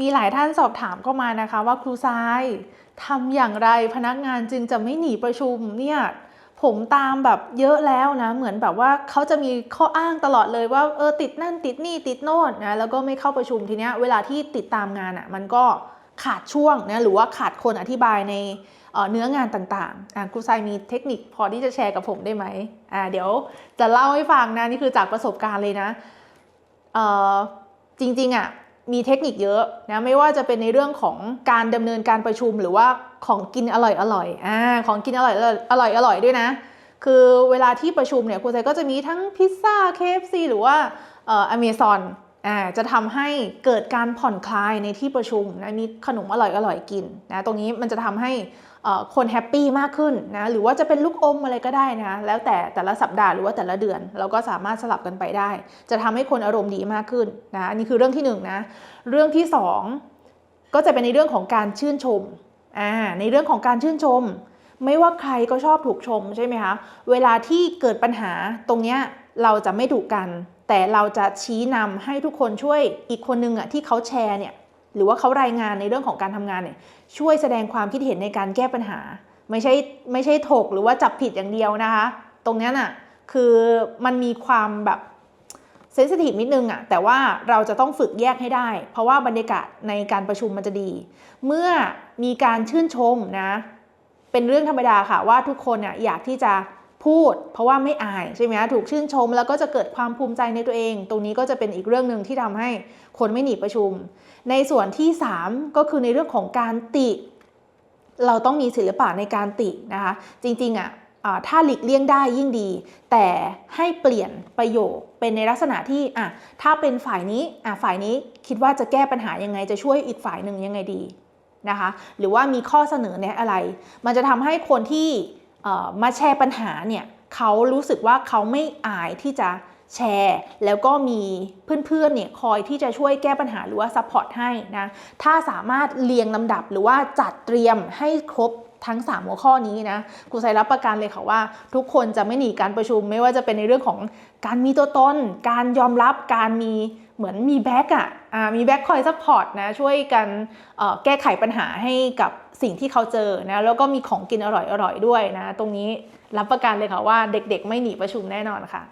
มีหลายท่านสอบถามเข้ามานะคะว่าครูทรายทำอย่างไรพนักงานจึงจะไม่หนีประชุมเนี่ยผมตามแบบเยอะแล้วนะ เหมือนแบบว่าเขาจะมีข้ออ้างตลอดเลยว่าเออติดนั่นติดนี่ติดโน่นนะแล้วก็ไม่เข้าประชุมทีเนี้ยเวลาที่ติดตามงานอะ่ะมันก็ขาดช่วงนะหรือว่าขาดคนอธิบายในเออเนื้องานต่างๆอะครูทรายมีเทคนิคพอที่จะแชร์กับผมได้ไหมอ่าเดี๋ยวจะเล่าให้ฟังนะนี่คือจากประสบการณ์เลยนะเออจริงๆอะ มีเทคนิคเยอะนะไม่ว่าจะเป็นในเรื่องของการดำเนินการประชุมหรือว่าของกินอร่อยอร่อยอ่าของกินอร่อยอร่อยอร่อยด้วยนะ คือเวลาที่ประชุมเนี่ยครูไซก็จะมีทั้งพิซซ่า KFC หรือว่าเอ่ออเมซอน จะทำให้เกิดการผ่อนคลายในที่ประชุมนะมีขนมอร่อยอร่อยกินนะตรงนี้มันจะทำให้คนแฮปปี้มากขึ้นนะหรือว่าจะเป็นลูกอมอะไรก็ได้นะแล้วแต่แต่ละสัปดาห์หรือว่าแต่ละเดือน เราก็สามารถสลับกันไปได้ จะทำให้คนอารมณ์ดีมากขึ้นนะอันนี้คือเรื่องที่หนึ่งนะเรื่องที่สองก็จะเป็นในเรื่องของการชื่นชมอ่าในเรื่องของการชื่นชม ไม่ว่าใครก็ชอบถูกชมใช่ไหมคะเวลาที่เกิดปัญหาตรงเนี้ย เราจะไม่ถูกกัน แต่เราจะชี้นำให้ทุกคนช่วยอีกคนนึงอะที่เขาแชร์เนี่ยหรือว่าเขารายงานในเรื่องของการทำงานเนี่ยช่วยแสดงความคิดเห็นในการแก้ปัญหา ไม่ใช่ไม่ใช่ถกหรือว่าจับผิดอย่างเดียวนะคะ ตรงนี้น่ะคือมันมีความแบบเซนซิทีฟนิดนึงอะแต่ว่าเราจะต้องฝึกแยกให้ได้ เพราะว่าบรรยากาศในการประชุมมันจะดี เมื่อมีการชื่นชมนะ เป็นเรื่องธรรมดาค่ะว่าทุกคนเนี่ยอยากที่จะ พูด เพราะว่าไม่อายใช่ไหมคะถูกชื่นชม แล้วก็จะเกิดความภูมิใจในตัวเอง ตรงนี้ก็จะเป็นอีกเรื่องหนึ่งที่ทำให้คนไม่หนีประชุม ในส่วนที่ 3 ก็คือในเรื่องของการติ เราต้องมีศิลปะในการตินะคะจริงๆอะอ่าถ้าหลีกเลี่ยงได้ยิ่งดี แต่ให้เปลี่ยนประโยคเป็นในลักษณะที่อะถ้าเป็นฝ่ายนี้อะฝ่ายนี้คิดว่าจะแก้ปัญหายังไงจะช่วยอีกฝ่ายหนึ่งยังไงดีนะคะหรือว่ามีข้อเสนอแนะอะไร มันจะทำให้คนที่ มาแชร์ปัญหาเนี่ยเขารู้สึกว่าเขาไม่อายที่จะแชร์ แล้วก็มีเพื่อนๆเนี่ยคอยที่จะช่วยแก้ปัญหาหรือว่าซัพพอร์ตให้นะถ้าสามารถเรียงลำดับหรือว่าจัดเตรียมให้ครบทั้ง 3 หัวข้อนี้นะครูไซรับประกันเลยค่ะว่า ทุกคนจะไม่หนีการประชุม ไม่ว่าจะเป็นในเรื่องของการมีตัวตน การยอมรับการมีเหมือนมีแบ็กอะ มีแบ็กคอยซัพพอร์ตนะช่วยกันแก้ไขปัญหาให้กับสิ่งที่เขาเจอนะแล้วก็มีของกินอร่อยๆด้วยนะ ตรงนี้รับประกันเลยค่ะว่าเด็กๆไม่หนีประชุมแน่นอนค่ะ